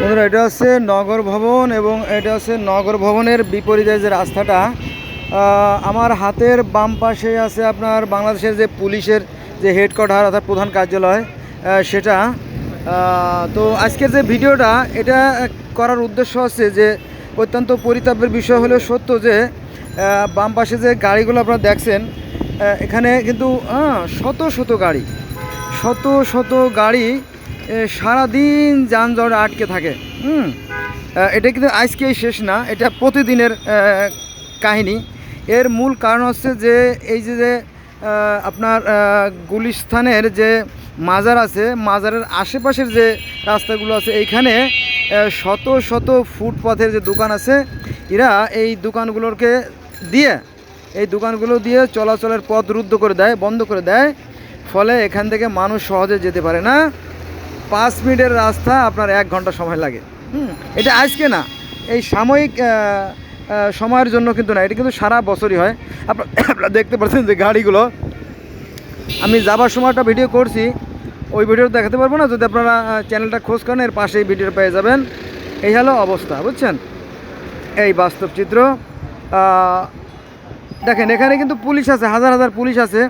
বন্ধুরা, এটা হচ্ছে নগর ভবন এবং এটা হচ্ছে নগর ভবনের বিপরীতে যে রাস্তাটা আমার হাতের বাম পাশে আছে আপনার বাংলাদেশের যে পুলিশের যে হেডকোয়ার্টার অর্থাৎ প্রধান কার্যালয় সেটা। তো আজকের যে ভিডিওটা, এটা করার উদ্দেশ্য হচ্ছে যে অত্যন্ত পরিতাপের বিষয় হলো সত্য যে বাম পাশে যে গাড়িগুলো আপনারা দেখছেন এখানে কিন্তু শত শত গাড়ি, শত শত গাড়ি সারাদিন যানজট আটকে থাকে হুম? এটা কিন্তু আজকেই শেষ না এটা প্রতিদিনের কাহিনী। এর মূল কারণ হচ্ছে যে এই যে যে আপনার আহ, গুলিস্তানের যে মাজার আছে মাজারের আশেপাশের যে রাস্তাগুলো আছে এইখানে শত শত ফুটপাথের যে দোকান আছে এরা এই দোকানগুলোকে দিয়ে এই দোকানগুলো দিয়ে চলাচলের পথ রুদ্ধ করে দেয় বন্ধ করে দেয়। ফলে এখান থেকে মানুষ সহজে যেতে পারে না। পাঁচ মিনিটের রাস্তা আপনার এক ঘণ্টা সময় লাগে। হুম। এটা আজকে না এই সাময়িক সময়ের জন্য কিন্তু না এটা কিন্তু সারা বছরই হয়। আপনার আপনারা দেখতে পাচ্ছেন যে গাড়িগুলো আমি যাবার সময়টা ভিডিও করছি ওই ভিডিও দেখাতে পারব না যদি আপনারা চ্যানেলটা খোঁজ করেন এর পাশেই ভিডিও পেয়ে যাবেন। এই হলো অবস্থা বুঝছেন? এই বাস্তব চিত্র দেখেন এখানে কিন্তু পুলিশ আছে হাজার হাজার পুলিশ আছে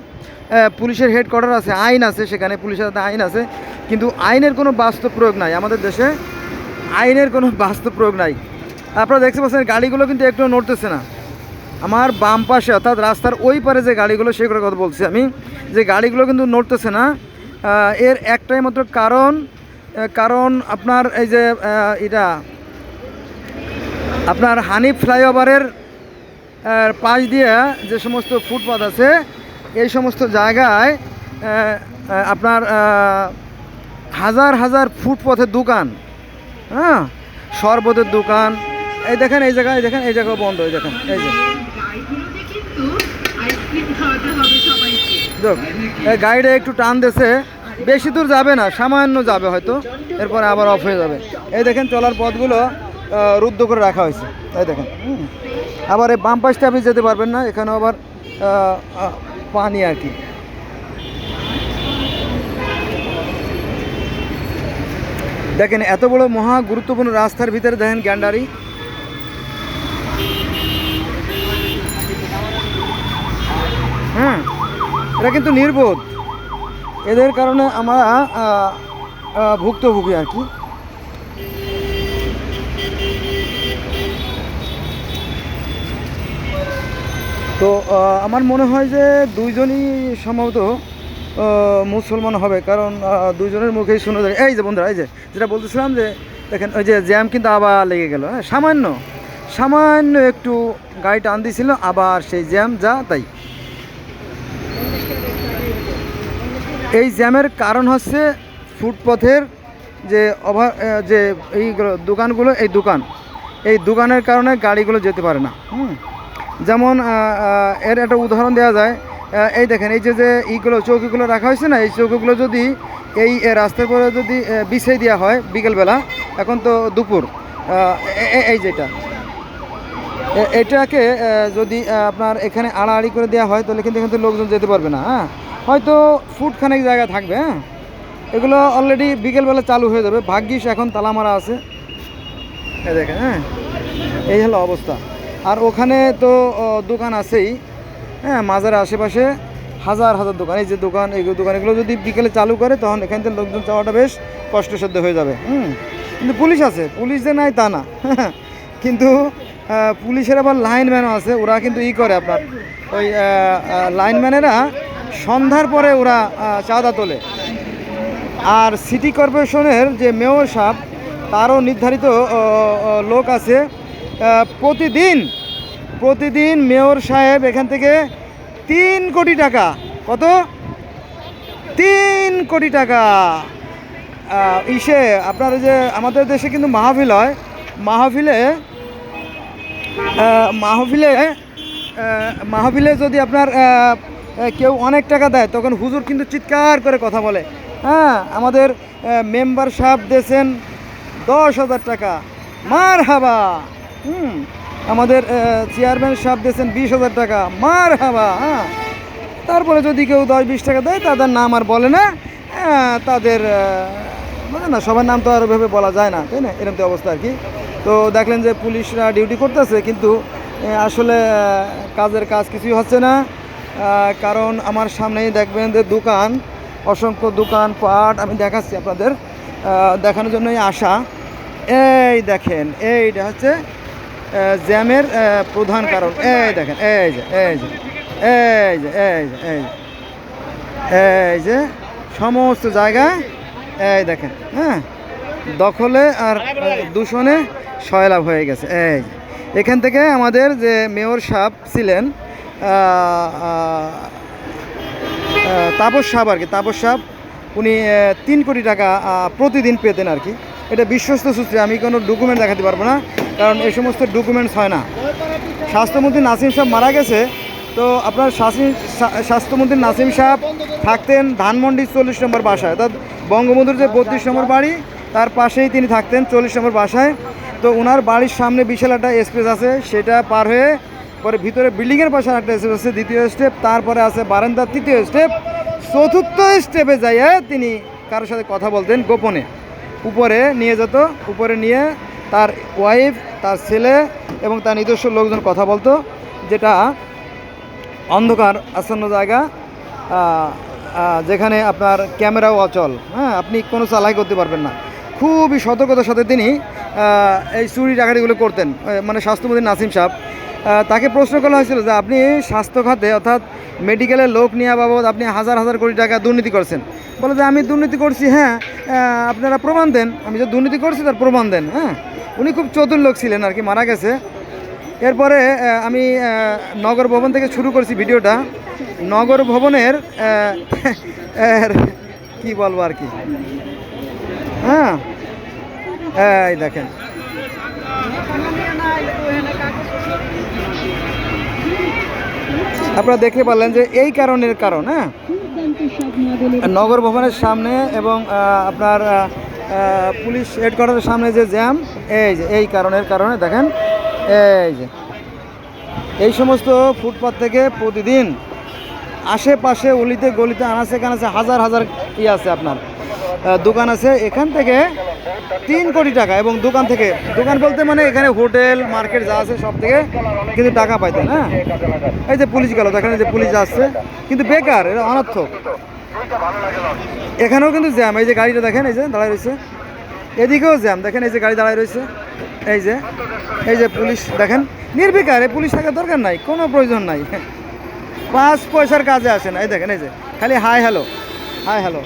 পুলিশের হেডকোয়ার্টার আছে আইন আছে সেখানে পুলিশের আইন আছে। কিন্তু আইনের কোনো বাস্তব প্রয়োগ নাই। আমাদের দেশে আইনের কোনো বাস্তব প্রয়োগ নাই। আপনারা দেখতে পাচ্ছেন, গাড়িগুলো কিন্তু একটু নড়তেছে না। আমার বাম পাশে অর্থাৎ রাস্তার ওই পারে যে গাড়িগুলো, সেগুলোর কথা বলছি আমি, যে গাড়িগুলো কিন্তু নড়তেছে না। এর একটাই মাত্র কারণ কারণ আপনার এই যে এটা, আপনার হানিফ ফ্লাইওভারের পাশ দিয়ে যে সমস্ত ফুটপাথ আছে, এই সমস্ত জায়গায় আপনার হাজার হাজার ফুটপথের দোকান হ্যাঁ? শরবতের দোকান। এই দেখেন, এই জায়গায় দেখেন, এই জায়গা বন্ধ, এই দেখেন, এই যে। এই গাড়িটা একটু টান দিয়েছে বেশি দূর যাবে না, সামান্য যাবে হয়তো, এরপরে আবার অফ হয়ে যাবে। এই দেখেন, চলার পথগুলো রুদ্ধ করে রাখা হয়েছে। এই দেখেন। আবার এই বাম পাশটা আপনি যেতে পারবেন না এখানে আবার পানি আর কি। দেখেন, এত বড় মহা গুরুত্বপূর্ণ রাস্তার ভিতরে দেখেন গ্যান্ডারি। হ্যাঁ এরা কিন্তু নির্বোধ। এদের কারণে আমরা ভুক্তভোগী আর কি। তো আমার মনে হয় যে দুইজনই সম্ভবত মুসলমান হবে, কারণ দুজনের মুখেই শুনে যায় এই যে বন্ধুরা, এই যে, যেটা বলতেছিলাম যে, দেখেন, ওই যে জ্যাম কিন্তু আবার লেগে গেল। হ্যাঁ সামান্য সামান্য একটু গাড়ি টান দিয়েছিল আবার সেই জ্যাম যা তাই। এই জ্যামের কারণ হচ্ছে ফুটপথের যে অভাব যে এইগুলো, দোকানগুলো, এই দোকান। এই দোকানের কারণে গাড়িগুলো যেতে পারে না। হুম? যেমন এর একটা উদাহরণ দেওয়া যায় এই দেখেন, এই যে যে ইগুলো, চৌকিগুলো রাখা হয়েছে না, এই চৌকিগুলো যদি এই রাস্তার পরে যদি বিছিয়ে দেওয়া হয় বিকেলবেলা, এখন তো দুপুর। এই যেটা এটাকে যদি আপনার এখানে আড়াআড়ি করে দেওয়া হয়, তাহলে কিন্তু এখান থেকে লোকজন যেতে পারবে না হ্যাঁ? হয়তো ফুটখানেক জায়গা থাকবে হ্যাঁ? এগুলো অলরেডি বিকেলবেলা চালু হয়ে যাবে। ভাগ্যিস এখন তালা মারা আছে দেখেন হ্যাঁ? এই হলো অবস্থা। আর ওখানে তো দোকান আছেই। হ্যাঁ মাজারের আশেপাশে হাজার হাজার দোকান। এই যে দোকান, এই দোকান এগুলো যদি বিকেলে চালু করে, তখন এখান থেকে লোকজন চাওয়াটা বেশ কষ্টসাধ্য হয়ে যাবে। হুম, কিন্তু পুলিশ আছে। পুলিশ যে নাই তা না। কিন্তু পুলিশের আবার লাইনম্যানও আছে। ওরা কিন্তু ই করে আপনার। ওই লাইনম্যানেরা সন্ধ্যার পরে ওরা চাঁদা তোলে। আর সিটি কর্পোরেশনের যে মেয়র সাহেব, তারও নির্ধারিত লোক আছে। প্রতিদিন প্রতিদিন মেয়র সাহেব এখান থেকে তিন কোটি টাকা, কত? তিন কোটি টাকা। ইসে, আপনার যে আমাদের দেশে কিন্তু মাহফিল হয়। মাহফিলে মাহফিলে মাহফিলে যদি আপনার কেউ অনেক টাকা দেয়, তখন হুজুর কিন্তু চিৎকার করে কথা বলে। হ্যাঁ আমাদের মেম্বার সাহেব দিয়েছেন দশ হাজার টাকা। মার হাবা হুম। আমাদের চেয়ারম্যান সাহেব দিয়েছেন বিশ হাজার টাকা। মার হাবা হ্যাঁ। তারপরে যদি কেউ দশ বিশ টাকা দেয়, তাদের নাম আর বলে না। তাদের বুঝলেন না, সবার নাম তো আর ওইভাবে বলা যায় না, তাই না? এরকম তো অবস্থা আর কি। তো দেখলেন যে পুলিশরা ডিউটি করতেছে, কিন্তু আসলে কাজের কাজ কিছুই হচ্ছে না। কারণ আমার সামনেই দেখবেন যে দোকান, অসংখ্য দোকান, পাট, আমি দেখাচ্ছি আপনাদের। দেখানোর জন্যই আসা। এই দেখেন, এইটা হচ্ছে জ্যামের প্রধান কারণ এই দেখেন, এই যে এই যে এই যে এই যে, এই এই যে, সমস্ত জায়গায়, এই দেখেন হ্যাঁ দখলে আর দূষণে সয়লাভ হয়ে গেছে, এই। এখান থেকে আমাদের যে মেয়র সাহেব ছিলেন তাপস সাহেব আর কি, তাপস সাহেব, উনি তিন কোটি টাকা প্রতিদিন পেতেন আর কি এটা বিশ্বস্ত সূত্রে, আমি কোনো ডকুমেন্ট দেখাতে পারব না, কারণ এই সমস্ত ডকুমেন্টস হয় না। স্বাস্থ্যমন্ত্রী নাসিম সাহেব মারা গেছে, তো আপনার স্বাস্থ্যমন্ত্রী নাসিম সাহেব থাকতেন ধানমন্ডি চল্লিশ নম্বর বাসায়, অর্থাৎ বঙ্গবন্ধুর যে বত্রিশ নম্বর বাড়ি, তার পাশেই তিনি থাকতেন চল্লিশ নম্বর বাসায়। তো ওনার বাড়ির সামনে বিশাল একটা স্পেস আছে, সেটা পার হয়ে পরে ভিতরে বিল্ডিংয়ের পাশে একটা স্টেপ আছে, দ্বিতীয় স্টেপ তারপরে আছে বারান্দার তৃতীয় স্টেপ চতুর্থ স্টেপে যাইয়ে তিনি কারোর সাথে কথা বলতেন গোপনে। উপরে নিয়ে যেত, উপরে নিয়ে তার ওয়াইফ তার ছেলে এবং তার নিজস্ব লোকজন কথা বলতো, যেটা অন্ধকার আচ্ছন্ন জায়গা যেখানে আপনার ক্যামেরাও অচল। হ্যাঁ আপনি কোনো চালাই করতে পারবেন না। খুবই সতর্কতার সাথে তিনি এই চুরি ডাকাতিগুলো করতেন। মানে স্বাস্থ্যমন্ত্রী নাসিম সাহেব তাকে প্রশ্ন করা হয়েছিল যে আপনি স্বাস্থ্য খাতে অর্থাৎ মেডিকেলের লোক নেওয়া বাবদ আপনি হাজার হাজার কোটি টাকা দুর্নীতি করছেন। বলে যে আমি দুর্নীতি করছি হ্যাঁ আপনারা প্রমাণ দেন। আমি যে দুর্নীতি করছি তার প্রমাণ দেন হ্যাঁ। উনি খুব চতুর লোক ছিলেন আর কি, মারা গেছে। এরপরে আমি নগর ভবন থেকে শুরু করছি ভিডিওটা। নগর ভবনের কি বলব আর কি? হ্যাঁ এই দেখেন। আপনারা দেখতে পারলেন যে এই কারণের কারণ হ্যাঁ? নগর ভবনের সামনে এবং আপনার পুলিশ হেডকোয়ার্টারের সামনে যে জ্যাম, এই যে, এই কারণের কারণে দেখেন, এই যে। এই সমস্ত ফুটপাত থেকে প্রতিদিন আশেপাশে অলিতে গলিতে আনাচে কানাচে হাজার হাজার ই আছে আপনার। দোকান আছে, এখান থেকে তিন কোটি টাকা এবং দোকান থেকে, দোকান বলতে মানে এখানে হোটেল, মার্কেট যা আছে সব থেকে কিন্তু টাকা পাইতেন হ্যাঁ? এই যে পুলিশ গেল, দেখেন যে পুলিশ আসছে, কিন্তু বেকার এটা অনর্থক। এখানেও কিন্তু জ্যাম, এই যে গাড়িটা দেখেন, এই যে দাঁড়ায় রয়েছে। এদিকেও জ্যাম, দেখেন এই যে গাড়ি দাঁড়ায় রয়েছে, এই যে এই যে পুলিশ, দেখেন, নির্বিকার, এই পুলিশ থাকার দরকার নাই, কোনো প্রয়োজন নাই। পাঁচ পয়সার কাজে আসে না, এই দেখেন, এই যে, খালি হাই হ্যালো হাই হ্যালো।